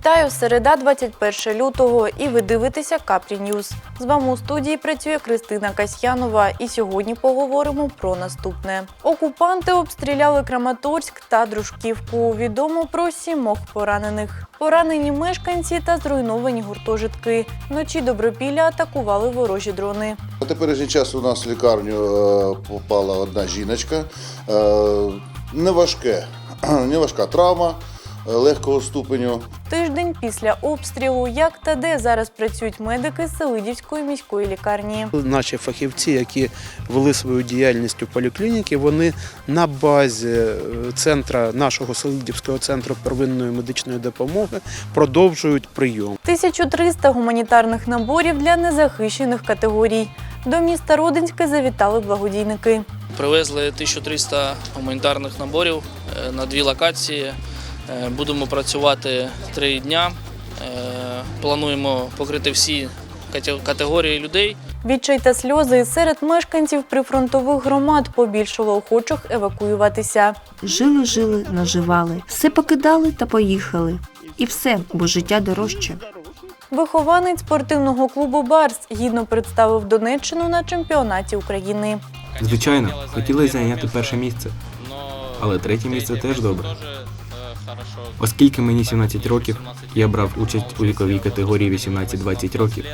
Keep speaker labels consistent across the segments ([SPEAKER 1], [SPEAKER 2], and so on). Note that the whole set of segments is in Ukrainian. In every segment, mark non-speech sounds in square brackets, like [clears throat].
[SPEAKER 1] Вітаю, середа, 21 лютого, і ви дивитеся Капрі Ньюз. З вами у студії працює Кристина Касьянова, і сьогодні поговоримо про наступне. Окупанти обстріляли Краматорськ та Дружківку. Відомо про сімох поранених. Поранені мешканці та зруйновані гуртожитки. Вночі Добропілля атакували ворожі дрони.
[SPEAKER 2] На теперішній час у нас в лікарню е, попала одна жіночка. Е, Неважке, [clears throat] неважка травма легкого ступеню.
[SPEAKER 1] Тиждень після обстрілу, як та де зараз працюють медики Селидівської міської лікарні.
[SPEAKER 3] Наші фахівці, які вели свою діяльність у поліклініки, вони на базі е, центра нашого Селидівського центру первинної медичної допомоги продовжують прийом.
[SPEAKER 1] 1300 гуманітарних наборів для незахищених категорій. До міста Родинське завітали благодійники.
[SPEAKER 4] Привезли 1300 гуманітарних наборів е, на дві локації. Е, Будемо працювати три дня. Е, Плануємо покрити всі категорії людей.
[SPEAKER 1] Відчай та сльози серед мешканців прифронтових громад побільшало охочих евакуюватися.
[SPEAKER 5] Жили, жили, наживали, все покидали та поїхали. І все, бо життя дорожче.
[SPEAKER 1] Вихованець спортивного клубу Барс гідно представив Донеччину на чемпіонаті України.
[SPEAKER 6] Звичайно, хотілося зайняти перше місце, але третє місце теж добре. Оскільки мені 17 років, я брав участь у віковій категорії 18-20 років.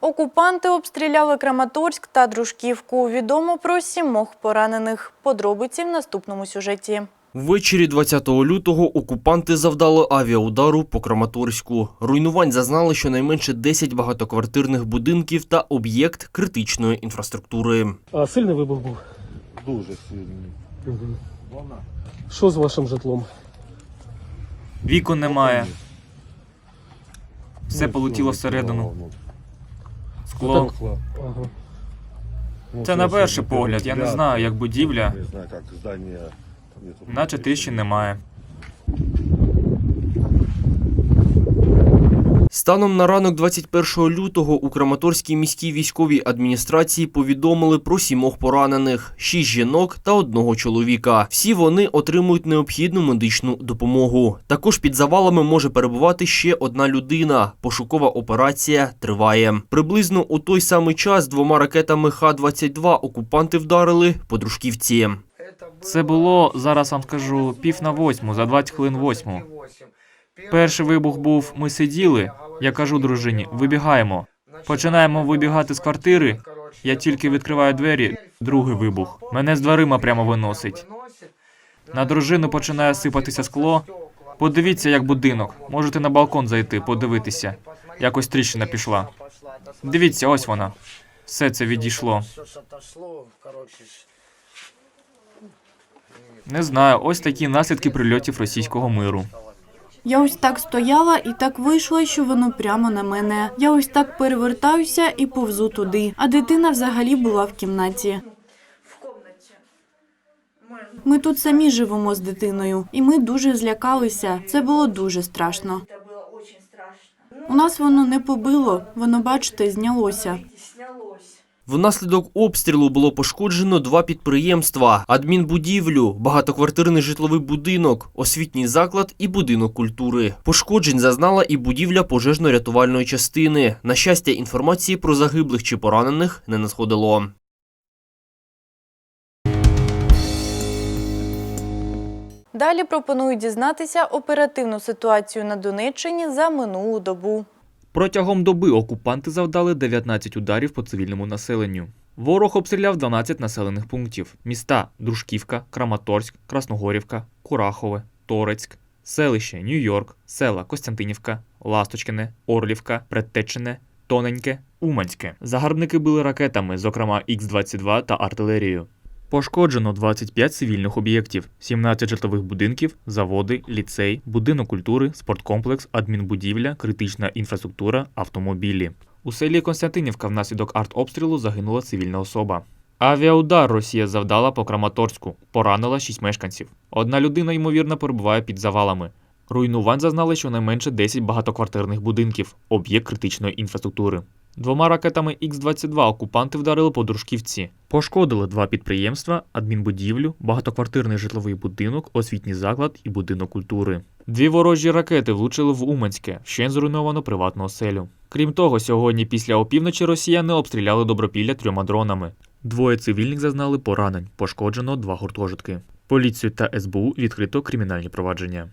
[SPEAKER 1] Окупанти обстріляли Краматорськ та Дружківку. Відомо про сімох поранених. Подробиці в наступному сюжеті.
[SPEAKER 7] Ввечері 20 лютого окупанти завдали авіаудару по Краматорську. Руйнувань зазнали щонайменше 10 багатоквартирних будинків та об'єкт критичної інфраструктури.
[SPEAKER 8] А сильний вибух був?
[SPEAKER 2] Дуже сильно.
[SPEAKER 8] Що з вашим житлом?
[SPEAKER 9] Вікон немає. Все полетіло всередину. Скло.
[SPEAKER 8] Ага.
[SPEAKER 9] Це на перший погляд. Я не знаю, як будівля, наче тріщин немає.
[SPEAKER 7] Станом на ранок 21 лютого у Краматорській міській військовій адміністрації повідомили про сімох поранених, шість жінок та одного чоловіка. Всі вони отримують необхідну медичну допомогу. Також під завалами може перебувати ще одна людина. Пошукова операція триває. Приблизно у той самий час двома ракетами Х-22 окупанти вдарили по Дружківці.
[SPEAKER 9] Це було, зараз вам скажу, пів на восьму, за 20 хвилин восьму. Перший вибух був, ми сиділи. Я кажу дружині, вибігаємо. Починаємо вибігати з квартири. Я тільки відкриваю двері, другий вибух. Мене з дверима прямо виносить. На дружину починає сипатися скло. Подивіться, як будинок. Можете на балкон зайти, подивитися. Якось тріщина пішла. Дивіться, ось вона. Все це відійшло. Не знаю, ось такі наслідки прильотів російського миру.
[SPEAKER 1] Я ось так стояла і так вийшло, що воно прямо на мене. Я ось так перевертаюся і повзу туди. А дитина взагалі була в кімнаті. Ми тут самі живемо з дитиною, і ми дуже злякалися. Це було дуже страшно. У нас воно не побило, воно, бачите, знялося.
[SPEAKER 7] Внаслідок обстрілу було пошкоджено два підприємства: адмінбудівлю, багатоквартирний житловий будинок, освітній заклад і будинок культури. Пошкоджень зазнала і будівля пожежно-рятувальної частини. На щастя, інформації про загиблих чи поранених не надходило.
[SPEAKER 1] Далі пропоную дізнатися оперативну ситуацію на Донеччині за минулу добу.
[SPEAKER 9] Протягом доби окупанти завдали 19 ударів по цивільному населенню. Ворог обстріляв 12 населених пунктів: міста Дружківка, Краматорськ, Красногорівка, Курахове, Торецьк, селище Нью-Йорк, села Костянтинівка, Ласточкине, Орлівка, Предтечене, Тоненьке, Уманське. Загарбники били ракетами, зокрема Х-22 та артилерією. Пошкоджено 25 цивільних об'єктів, 17 житлових будинків, заводи, ліцей, будинок культури, спорткомплекс, адмінбудівля, критична інфраструктура, автомобілі. У селі Константинівка внаслідок артобстрілу загинула цивільна особа. Авіаудар Росія завдала по Краматорську, поранила 6 мешканців. Одна людина, ймовірно, перебуває під завалами. Руйнувань зазнали щонайменше 10 багатоквартирних будинків, об'єкт критичної інфраструктури. Двома ракетами Х-22 окупанти вдарили по Дружківці. Пошкодили два підприємства, адмінбудівлю, багатоквартирний житловий будинок, освітній заклад і будинок культури. Дві ворожі ракети влучили в Уманське, ще зруйновано приватну оселю. Крім того, сьогодні після опівночі росіяни обстріляли добропілля трьома дронами. Двоє цивільних зазнали поранень, пошкоджено два гуртожитки. Поліцію та СБУ відкрито кримінальні провадження.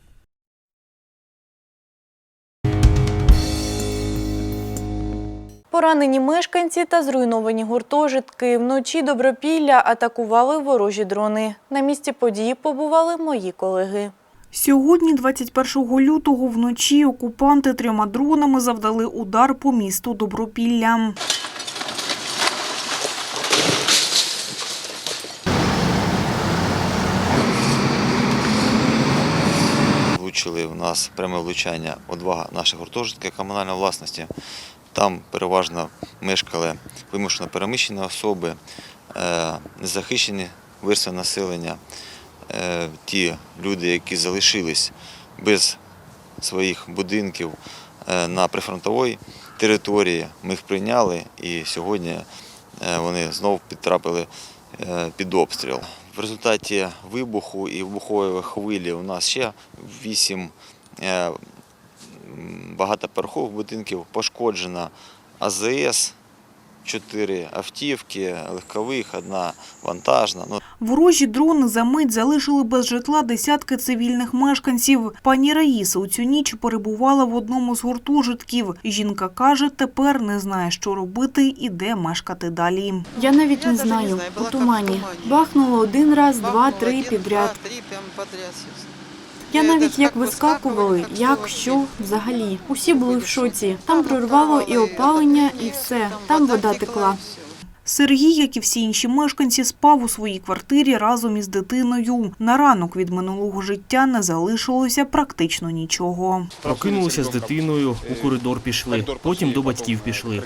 [SPEAKER 1] Поранені мешканці та зруйновані гуртожитки. Вночі Добропілля атакували ворожі дрони. На місці події побували мої колеги.
[SPEAKER 10] Сьогодні, 21 лютого, вночі окупанти трьома дронами завдали удар по місту Добропілля.
[SPEAKER 11] Влучили в нас пряме влучання у два наших гуртожитки комунальної власності. Там переважно мешкали вимушено переміщені особи, е, незахищені верстви населення, е, ті люди, які залишились без своїх будинків е, на прифронтовій території. Ми їх прийняли і сьогодні вони знову підтрапили під обстріл. В результаті вибуху і вибухової хвилі у нас ще вісім багатоповерхових будинків пошкоджено АЗС, чотири автівки, легкових, одна вантажна. Ну,
[SPEAKER 10] Ворожі дрони за мить залишили без житла десятки цивільних мешканців. Пані Раїса у цю ніч перебувала в одному з гуртожитків. Жінка каже, тепер не знає, що робити і де мешкати далі.
[SPEAKER 12] Я навіть не знаю, у тумані. Бахнуло один раз, два, три підряд. Я навіть як вискакували, як, що, взагалі. Усі були в шоці. Там прорвало і опалення, і все. Там вода текла.
[SPEAKER 10] Сергій, як і всі інші мешканці, спав у своїй квартирі разом із дитиною. На ранок від минулого життя не залишилося практично нічого.
[SPEAKER 7] Прокинулися з дитиною, у коридор пішли, потім до батьків пішли.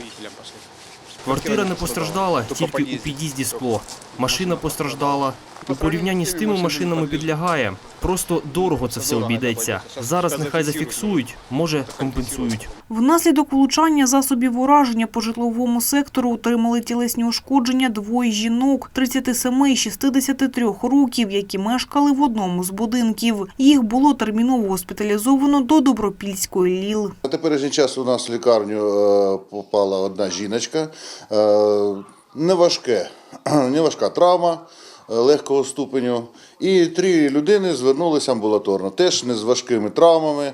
[SPEAKER 7] Квартира не постраждала, тільки у під'їзді скло. Машина постраждала. У порівнянні з тими машинами підлягає. Просто дорого це все обійдеться. Зараз нехай зафіксують, може компенсують.
[SPEAKER 10] Внаслідок влучання засобів ураження по житловому сектору отримали тілесні ушкодження двоє жінок 37 і 63 років, які мешкали в одному з будинків. Їх було терміново госпіталізовано до Добропільської ЛІЛ.
[SPEAKER 2] На теперішній час у нас в лікарню е, попала одна жіночка. Е, Неважке, [clears throat] неважка травма легкого ступеню. І три людини звернулися амбулаторно, теж не з важкими травмами,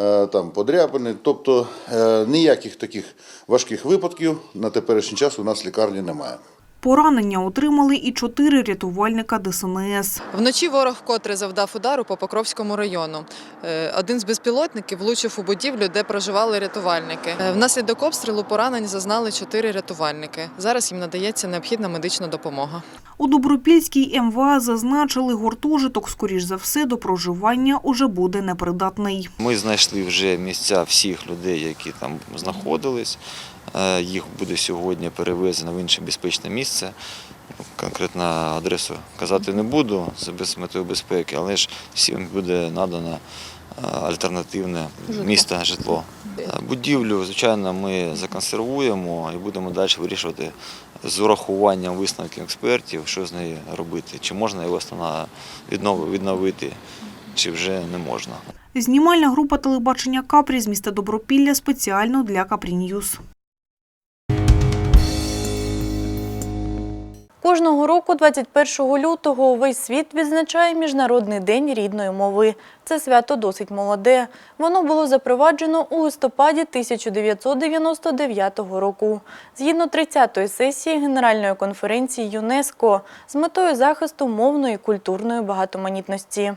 [SPEAKER 2] е, там подряпини. Тобто е, ніяких таких важких випадків на теперішній час у нас в лікарні немає.
[SPEAKER 10] Поранення отримали і чотири рятувальника ДСНС.
[SPEAKER 13] Вночі ворог вкотре завдав удару по Покровському району. Е, Один з безпілотників влучив у будівлю, де проживали рятувальники. Е, Внаслідок обстрілу поранень зазнали чотири рятувальники. Зараз їм надається необхідна медична допомога.
[SPEAKER 10] У Добропільській МВА зазначили, гуртожиток, скоріш за все, до проживання уже буде непридатний.
[SPEAKER 11] Ми знайшли вже місця всіх людей, які там знаходились. Їх буде сьогодні перевезено в інше безпечне місце. Конкретно адресу казати не буду з метою безпеки, але ж всім буде надано е, альтернативне місто житло. Е, Будівлю, звичайно, ми законсервуємо і будемо далі вирішувати з урахуванням висновків експертів, що з нею робити, чи можна його відновити, чи вже не можна.
[SPEAKER 10] Знімальна група телебачення Капрі з міста Добропілля спеціально для Капрі Ньюз.
[SPEAKER 1] Кожного року, 21 лютого, весь світ відзначає Міжнародний день рідної мови. Це свято досить молоде. Воно було запроваджено у листопаді 1999 року. Згідно 30-ї сесії Генеральної конференції ЮНЕСКО з метою захисту мовної і культурної багатоманітності.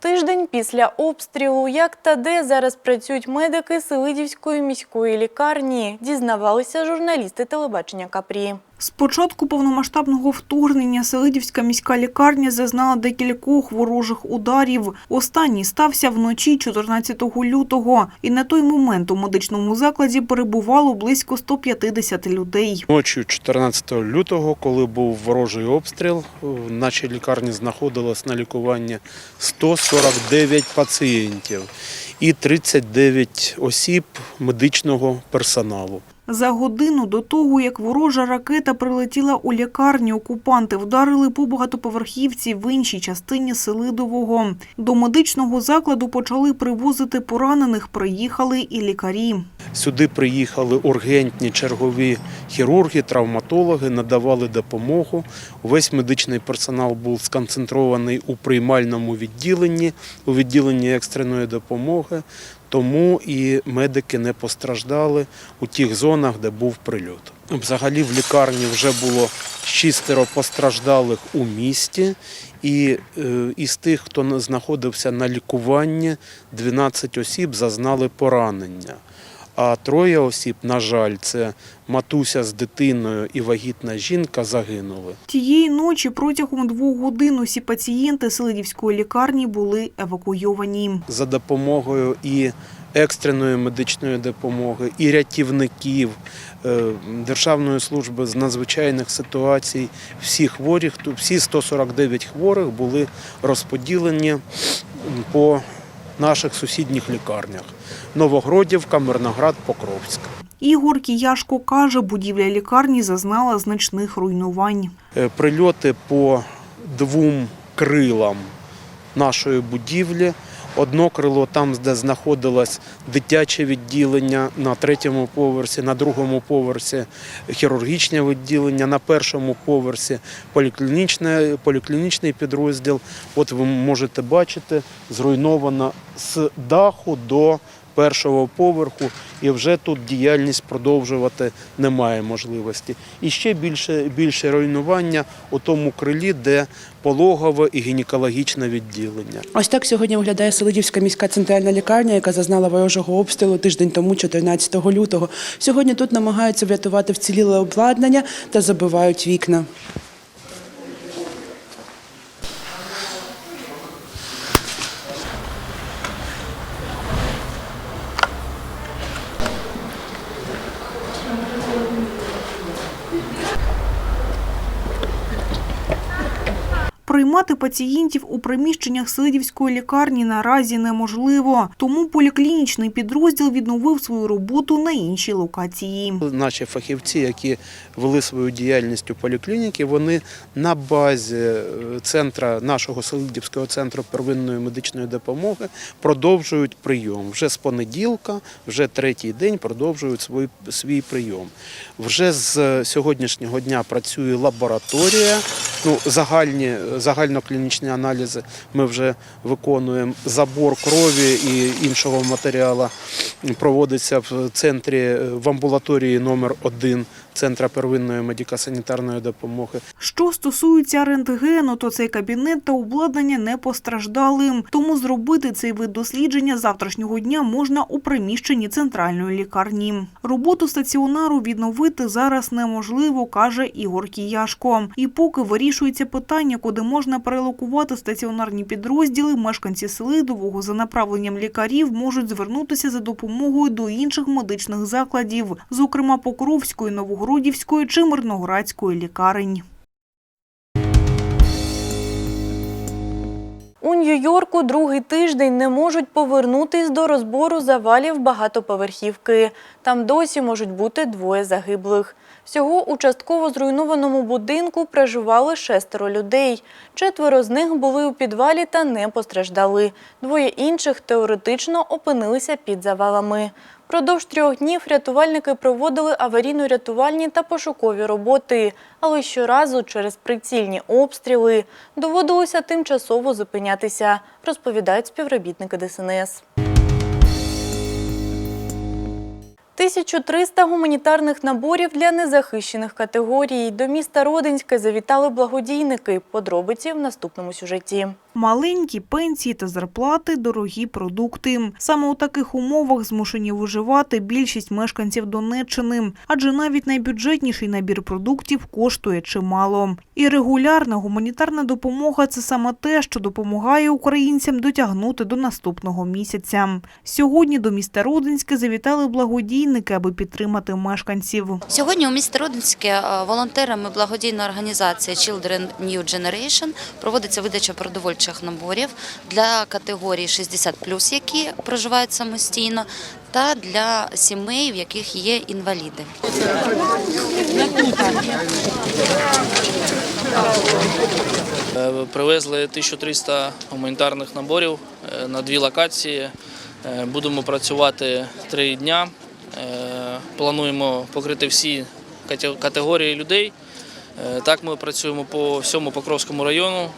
[SPEAKER 1] Тиждень після обстрілу, як та де зараз працюють медики Селидівської міської лікарні, дізнавалися журналісти телебачення Капрі.
[SPEAKER 10] З початку повномасштабного вторгнення Селидівська міська лікарня зазнала декількох ворожих ударів. Останній стався вночі 14 лютого, і на той момент у медичному закладі перебувало близько 150 людей.
[SPEAKER 3] Ночі 14 лютого, коли був ворожий обстріл, в нашій лікарні знаходилось на лікуванні 149 пацієнтів. і 39 осіб медичного персоналу.
[SPEAKER 10] За годину до того, як ворожа ракета прилетіла у лікарню, окупанти вдарили по багатоповерхівці в іншій частині Селидового. До медичного закладу почали привозити поранених, приїхали і лікарі.
[SPEAKER 3] Сюди приїхали ургентні чергові хірурги, травматологи, надавали допомогу. Увесь медичний персонал був сконцентрований у приймальному відділенні, у відділенні екстреної допомоги. Тому і медики не постраждали у тих зонах, де був прильот. Взагалі в лікарні вже було шістеро постраждалих у місті, і е, із тих, хто знаходився на лікуванні, 12 осіб зазнали поранення. А троє осіб, на жаль, це матуся з дитиною і вагітна жінка загинули.
[SPEAKER 10] Тієї ночі протягом двох годин усі пацієнти Селидівської лікарні були евакуйовані.
[SPEAKER 3] За допомогою і екстреної медичної допомоги, і рятівників е, Державної служби з надзвичайних ситуацій, всі хворі, всі 149 хворих були розподілені по наших сусідніх лікарнях: Новогродівка, Мирноград, Покровськ.
[SPEAKER 10] Ігор Кіяшко каже, будівля лікарні зазнала значних руйнувань.
[SPEAKER 3] Е, прильоти по двом крилам нашої будівлі. Одно крило там, де знаходилось дитяче відділення на третьому поверсі, на другому поверсі хірургічне відділення, на першому поверсі поліклінічне, поліклінічний підрозділ. От ви можете бачити, зруйновано з даху до першого поверху, і вже тут діяльність продовжувати немає можливості. І ще більше, більше руйнування у тому крилі, де пологове і гінекологічне відділення.
[SPEAKER 14] Ось так сьогодні виглядає Селидівська міська центральна лікарня, яка зазнала ворожого обстрілу тиждень тому, 14 лютого. Сьогодні тут намагаються врятувати вціліле обладнання та забивають вікна.
[SPEAKER 10] Приймати пацієнтів у приміщеннях Селидівської лікарні наразі неможливо, тому поліклінічний підрозділ відновив свою роботу на іншій локації.
[SPEAKER 3] Наші фахівці, які вели свою діяльність у поліклініки, вони на базі е, центра нашого Селидівського центру первинної медичної допомоги продовжують прийом. Вже з понеділка, вже третій день продовжують свій, свій прийом. Вже з сьогоднішнього дня працює лабораторія. Ну, загальні, загальноклінічні аналізи ми вже виконуємо. Забор крові і іншого матеріалу проводиться в центрі в амбулаторії номер 1 Центра первинної медико-санітарної допомоги.
[SPEAKER 10] Що стосується рентгену, то цей кабінет та обладнання не постраждали. Тому зробити цей вид дослідження завтрашнього дня можна у приміщенні центральної лікарні. Роботу стаціонару відновити зараз неможливо, каже Ігор Кіяшко. І поки вирішується питання, куди можна перелокувати стаціонарні підрозділи, мешканці Селидового за направленням лікарів можуть звернутися за допомогою до інших медичних закладів, зокрема Покровської, Новогродівської чи Мирноградської лікарень.
[SPEAKER 1] У Нью-Йорку другий тиждень не можуть повернутись до розбору завалів багатоповерхівки. Там досі можуть бути двоє загиблих. Всього у частково зруйнованому будинку проживали шестеро людей. Четверо з них були у підвалі та не постраждали. Двоє інших теоретично опинилися під завалами. Продовж трьох днів рятувальники проводили аварійно-рятувальні та пошукові роботи, але щоразу через прицільні обстріли доводилося тимчасово зупинятися, розповідають співробітники ДСНС. 1300 гуманітарних наборів для незахищених категорій. До міста Родинське завітали благодійники. Подробиці в наступному сюжеті.
[SPEAKER 10] Маленькі пенсії та зарплати, дорогі продукти. Саме у таких умовах змушені виживати більшість мешканців Донеччини, адже навіть найбюджетніший набір продуктів коштує чимало. І регулярна гуманітарна допомога це саме те, що допомагає українцям дотягнути до наступного місяця. Сьогодні до міста Родинське завітали благодійники, аби підтримати мешканців.
[SPEAKER 15] Сьогодні у місті Родинське е, волонтерами благодійної організації Children New Generation проводиться видача продовольчих продовольчих наборів для категорії 60+, які проживають самостійно, та для сімей, в яких є інваліди.
[SPEAKER 4] Е, Привезли 1300 гуманітарних наборів е, на дві локації. Е, Будемо працювати три дня. Плануємо покрити всі кате- категорії людей. Е, Так ми працюємо по всьому Покровському району, е,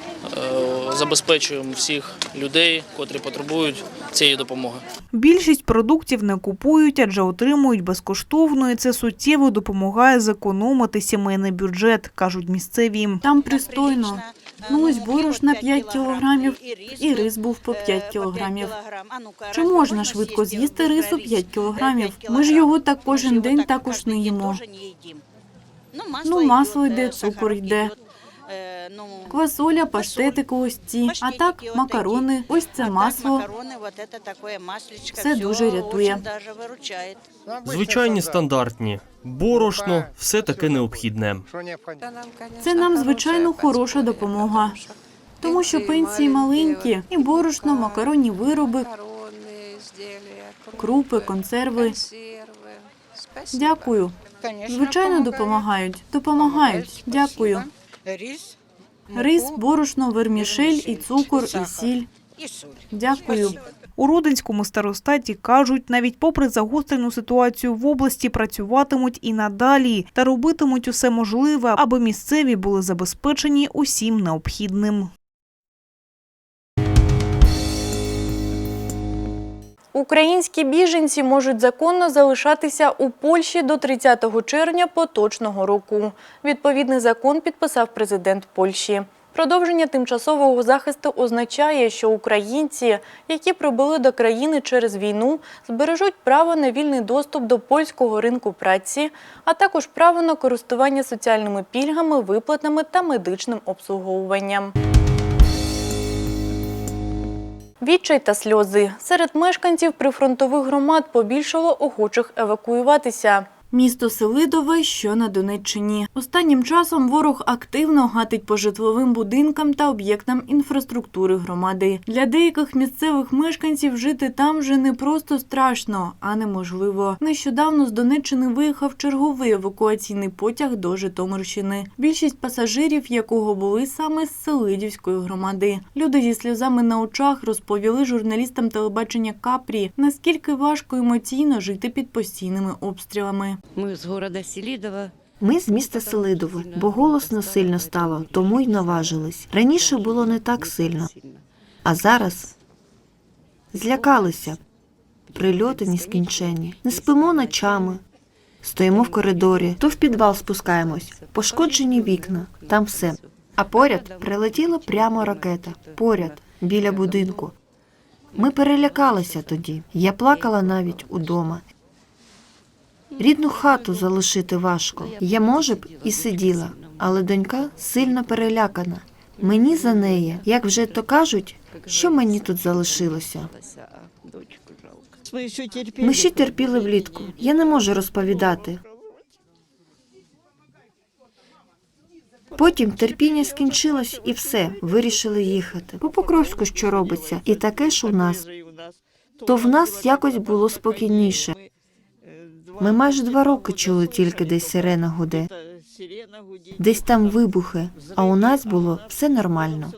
[SPEAKER 4] забезпечуємо всіх людей, котрі потребують цієї допомоги.
[SPEAKER 10] Більшість продуктів не купують, адже отримують безкоштовно, і це суттєво допомагає зекономити сімейний бюджет, кажуть місцеві.
[SPEAKER 12] Там пристойно. Ну ось борошна 5 кілограмів і рис був по 5 кілограмів. Чи можна швидко з'їсти рису 5 кілограмів? Ми ж його так кожен день також не їмо. Ну, масло йде, цукор йде. Квасоля, паштетики ось ці. А так, макарони, ось це масло. Все дуже рятує.
[SPEAKER 7] Звичайні стандартні. Борошно, все таке необхідне.
[SPEAKER 12] Це нам, звичайно, хороша допомога. Тому що пенсії маленькі, і борошно, макаронні вироби, крупи, консерви. Дякую. Звичайно, допомагають. Допомагають. Дякую. Рис, борошно, вермішель і цукор, і сіль. Дякую.
[SPEAKER 10] У Родинському старостаті кажуть, навіть попри загострену ситуацію в області, працюватимуть і надалі та робитимуть усе можливе, аби місцеві були забезпечені усім необхідним.
[SPEAKER 1] Українські біженці можуть законно залишатися у Польщі до 30 червня поточного року. Відповідний закон підписав президент Польщі. Продовження тимчасового захисту означає, що українці, які прибули до країни через війну, збережуть право на вільний доступ до польського ринку праці, а також право на користування соціальними пільгами, виплатами та медичним обслуговуванням. Відчай та сльози. Серед мешканців прифронтових громад побільшало охочих евакуюватися. Місто Селидове, що на Донеччині. Останнім часом ворог активно гатить по житловим будинкам та об'єктам інфраструктури громади. Для деяких місцевих мешканців жити там вже не просто страшно, а неможливо. Нещодавно з Донеччини виїхав черговий евакуаційний потяг до Житомирщини. Більшість пасажирів, якого були саме з Селидівської громади. Люди зі сльозами на очах розповіли журналістам телебачення Капрі, наскільки важко емоційно жити під постійними обстрілами.
[SPEAKER 16] Ми з города Селідова.
[SPEAKER 5] Ми з міста Селидове, бо голосно сильно стало, тому й наважились. Раніше було не так сильно, а зараз злякалися. Прильоти нескінченні. Не спимо ночами. Стоїмо в коридорі, то в підвал спускаємось. Пошкоджені вікна, там все. А поряд прилетіла прямо ракета. Поряд, біля будинку. Ми перелякалися тоді. Я плакала навіть удома. Рідну хату залишити важко. Я, може б, і сиділа, але донька сильно перелякана. Мені за неї, як вже то кажуть, що мені тут залишилося. Ми ще терпіли влітку. Я не можу розповідати. Потім терпіння скінчилось і все, вирішили їхати. По Покровську що робиться, і таке ж у нас. То в нас якось було спокійніше. Ми майже два роки чули тільки десь сирена гуде. Десь там вибухи, а у нас було все нормально.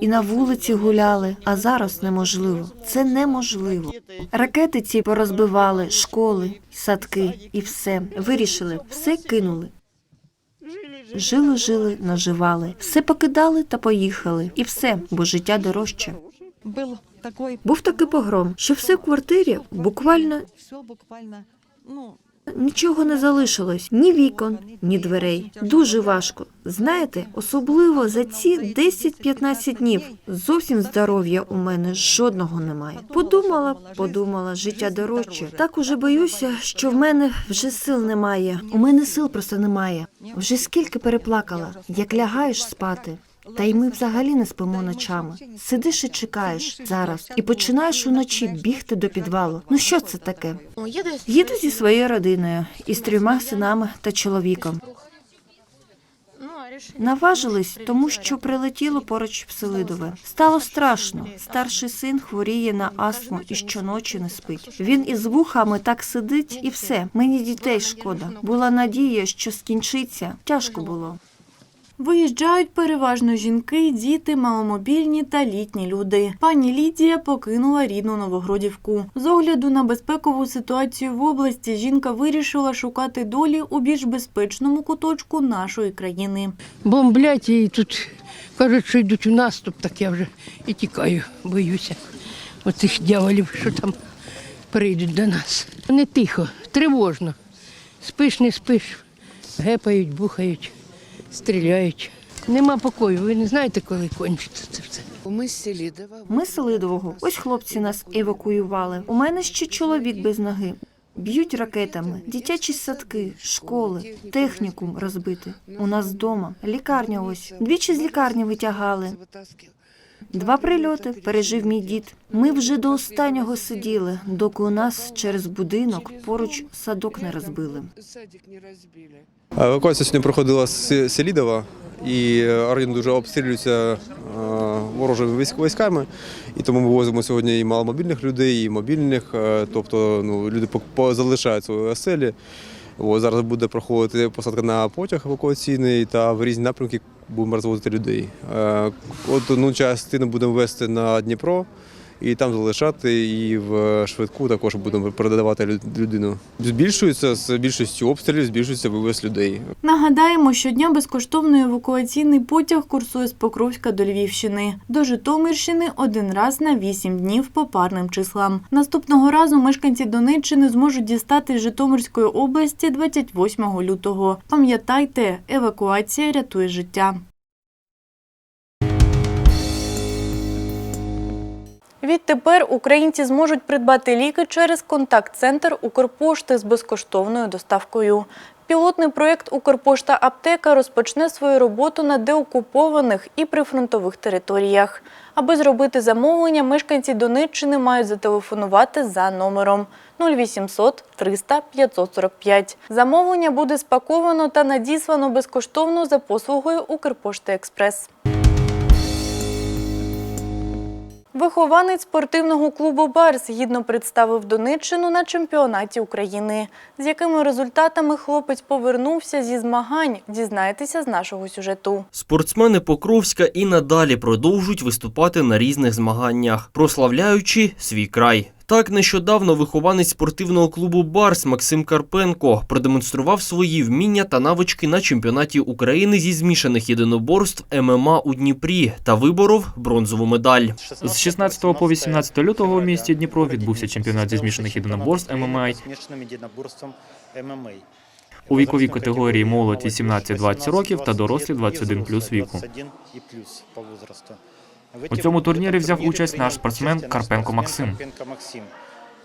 [SPEAKER 5] І на вулиці гуляли, а зараз неможливо. Це неможливо. Ракети ці порозбивали, школи, садки і все. Вирішили, все кинули. Жили, жили, наживали. Все покидали та поїхали. І все, бо життя дорожче.
[SPEAKER 16] Був такий,
[SPEAKER 5] погром, що все в квартирі буквально,
[SPEAKER 16] ну,
[SPEAKER 5] Нічого не залишилось ні вікон, ні дверей. Дуже важко. Знаєте, особливо за ці 10-15 днів. Зовсім здоров'я у мене жодного немає. Подумала, подумала, життя дорожче. Так уже боюся, що в мене вже сил немає. У мене сил просто немає. Вже скільки переплакала, як лягаєш спати. Та й ми взагалі не спимо ночами. Сидиш і чекаєш зараз, і починаєш уночі бігти до підвалу. Ну що це таке? Їду зі своєю родиною із трьома синами та чоловіком. Наважились, тому що прилетіло поруч Пселидове. Стало страшно. Старший син хворіє на астму і щоночі не спить. Він із вухами так сидить і все. Мені дітей шкода. Була надія, що скінчиться. Тяжко було.
[SPEAKER 1] Виїжджають переважно жінки, діти, маломобільні та літні люди. Пані Лідія покинула рідну Новогродівку. З огляду на безпекову ситуацію в області жінка вирішила шукати долі у більш безпечному куточку нашої країни.
[SPEAKER 17] Бомблять і тут кажуть, що йдуть у наступ, так я вже і тікаю, боюся. Оцих дьяволів, що там прийдуть до нас. Не тихо, тривожно. Спиш, не спиш. Гепають, бухають, стріляють. Нема покою. Ви не знаєте, коли кончиться це все.
[SPEAKER 14] Ми з Селідова.
[SPEAKER 5] Ми з Селидового. Ось хлопці нас евакуювали. У мене ще чоловік без ноги. Б'ють ракетами, дитячі садки, школи, технікум розбити. У нас вдома, лікарня ось. Двічі з лікарні витягали. Два прильоти пережив мій дід. Ми вже до останнього сиділи, доки у нас через будинок поруч садок не розбили.
[SPEAKER 18] Евакуація сьогодні проходила з Селідова, і район дуже обстрілюється е, ворожими військ- військами. І тому ми возимо сьогодні і маломобільних людей, і мобільних. е, Тобто ну, люди залишають свої оселі. От, зараз буде проходити посадка на потяг евакуаційний та в різні напрямки будемо розвозити людей. Е, одну частину будемо вести на Дніпро і там залишати, і в швидку також будемо передавати лю- людину. Збільшується з більшістю обстрілів, збільшується вивез людей.
[SPEAKER 1] Нагадаємо, щодня безкоштовний евакуаційний потяг курсує з Покровська до Львівщини. До Житомирщини один раз на 8 днів по парним числам. Наступного разу мешканці Донеччини зможуть дістати з Житомирської області 28 лютого. Пам'ятайте, евакуація рятує життя. Відтепер українці зможуть придбати ліки через контакт-центр Укрпошти з безкоштовною доставкою. Пілотний проєкт Укрпошта Аптека розпочне свою роботу на деокупованих і прифронтових територіях. Аби зробити замовлення, мешканці Донеччини мають зателефонувати за номером 0800 300 545. Замовлення буде спаковано та надіслано безкоштовно за послугою Укрпошти Експрес. Вихованець спортивного клубу Барс гідно представив Донеччину на чемпіонаті України. З якими результатами хлопець повернувся зі змагань, дізнайтеся з нашого сюжету.
[SPEAKER 7] Спортсмени Покровська і надалі продовжують виступати на різних змаганнях, прославляючи свій край. Так нещодавно вихованець спортивного клубу Барс Максим Карпенко продемонстрував свої вміння та навички на чемпіонаті України зі змішаних єдиноборств ММА у Дніпрі та виборов бронзову медаль.
[SPEAKER 9] З 16 по 18 лютого у місті Дніпро відбувся чемпіонат зі змішаних єдиноборств ММА. У віковій категорії молодь 18-20 років та дорослі 21 плюс віку.
[SPEAKER 19] 21 і плюс по возрасту.
[SPEAKER 9] У цьому турнірі взяв участь наш спортсмен Карпенко Максим,
[SPEAKER 19] Максим,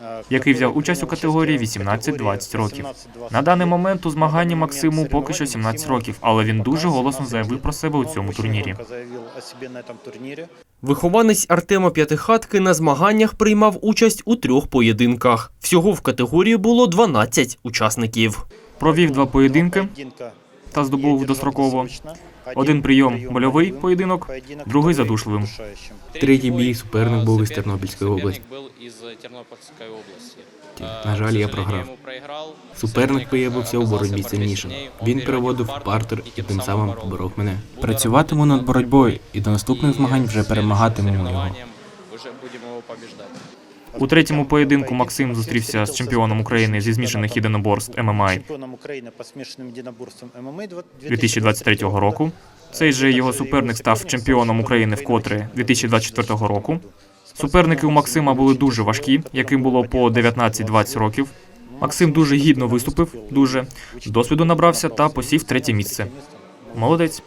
[SPEAKER 19] е,
[SPEAKER 9] який взяв участь у категорії 18-20 років. На даний момент у змаганні Максиму поки що 17 років, але він дуже голосно заявив про себе у цьому турнірі.
[SPEAKER 19] заявив о себе на цьому турнірі.
[SPEAKER 7] Вихованець Артема П'ятихатки на змаганнях приймав участь у трьох поєдинках. Всього в категорії було 12 учасників.
[SPEAKER 9] Провів два поєдинки та здобув достроково. Один прийом больовий поєдинок, другий задушливим.
[SPEAKER 6] Третій бій суперник був із Тернопільської області. На жаль, я програв. Суперник виявився у боротьбі сильнішим. Він переводив партер і тим самим поборов мене.
[SPEAKER 20] Працюватиму над боротьбою і до наступних змагань вже перемагатиму його.
[SPEAKER 9] У третьому поєдинку Максим зустрівся з чемпіоном України зі змішаних єдиноборств ММА
[SPEAKER 19] Чемпіоном України по смішаним єдиноборствам ММА
[SPEAKER 9] 2023 року. Цей же його суперник став чемпіоном України вкотре 2024 року. Суперники у Максима були дуже важкі, яким було по 19-20 років. Максим дуже гідно виступив, дуже досвіду набрався та посів третє місце. Молодець.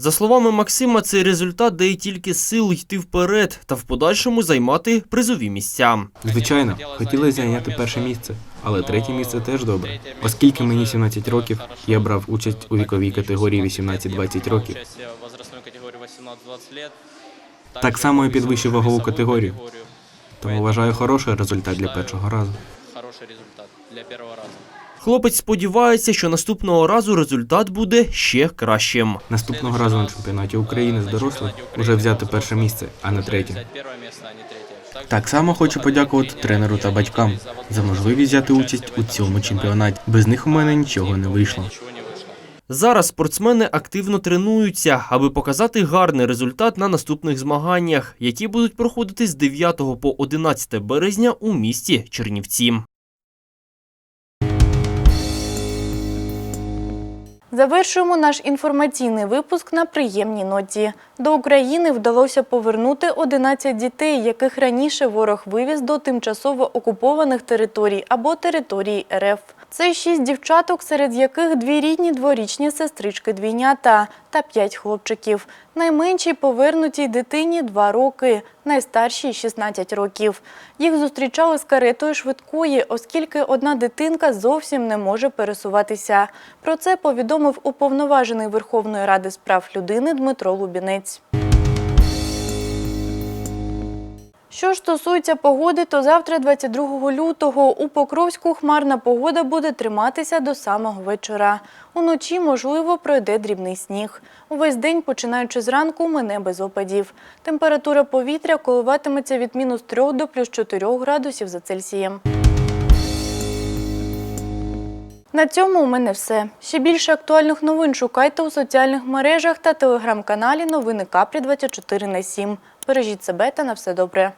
[SPEAKER 7] За словами Максима, цей результат дає тільки сил йти вперед та в подальшому займати призові місця.
[SPEAKER 6] Звичайно, хотілося зайняти перше місце, але третє місце теж добре. Оскільки мені 17 років, я брав участь у віковій категорії 18-20 років. Так само і підвищив вагову категорію. Тому вважаю хороший результат для першого разу.
[SPEAKER 7] Хлопець сподівається, що наступного разу результат буде ще кращим.
[SPEAKER 6] Наступного разу на чемпіонаті України з дорослих вже взяти перше місце, а не третє. Так само хочу подякувати тренеру та батькам за можливість взяти участь у цьому чемпіонаті. Без них у мене нічого не вийшло.
[SPEAKER 7] Зараз спортсмени активно тренуються, аби показати гарний результат на наступних змаганнях, які будуть проходити з 9 по 11 березня у місті Чернівці.
[SPEAKER 1] Завершуємо наш інформаційний випуск на приємній ноті. До України вдалося повернути 11 дітей, яких раніше ворог вивіз до тимчасово окупованих територій або території РФ. Це шість дівчаток, серед яких дві рідні дворічні сестрички двійнята та п'ять хлопчиків. Найменшій повернутій дитині 2 роки, найстаршій 16 років. Їх зустрічали з каретою швидкої, оскільки одна дитинка зовсім не може пересуватися. Про це повідомив уповноважений Верховної Ради з прав людини Дмитро Лубінець. Що стосується погоди, то завтра, 22 лютого, у Покровську хмарна погода буде триматися до самого вечора. Уночі, можливо, пройде дрібний сніг. Увесь день, починаючи зранку, мине без опадів. Температура повітря коливатиметься від мінус 3 до плюс 4 градусів за Цельсієм. На цьому у мене все. Ще більше актуальних новин шукайте у соціальних мережах та телеграм-каналі Новини Капрі 24 на 7. Бережіть себе та на все добре.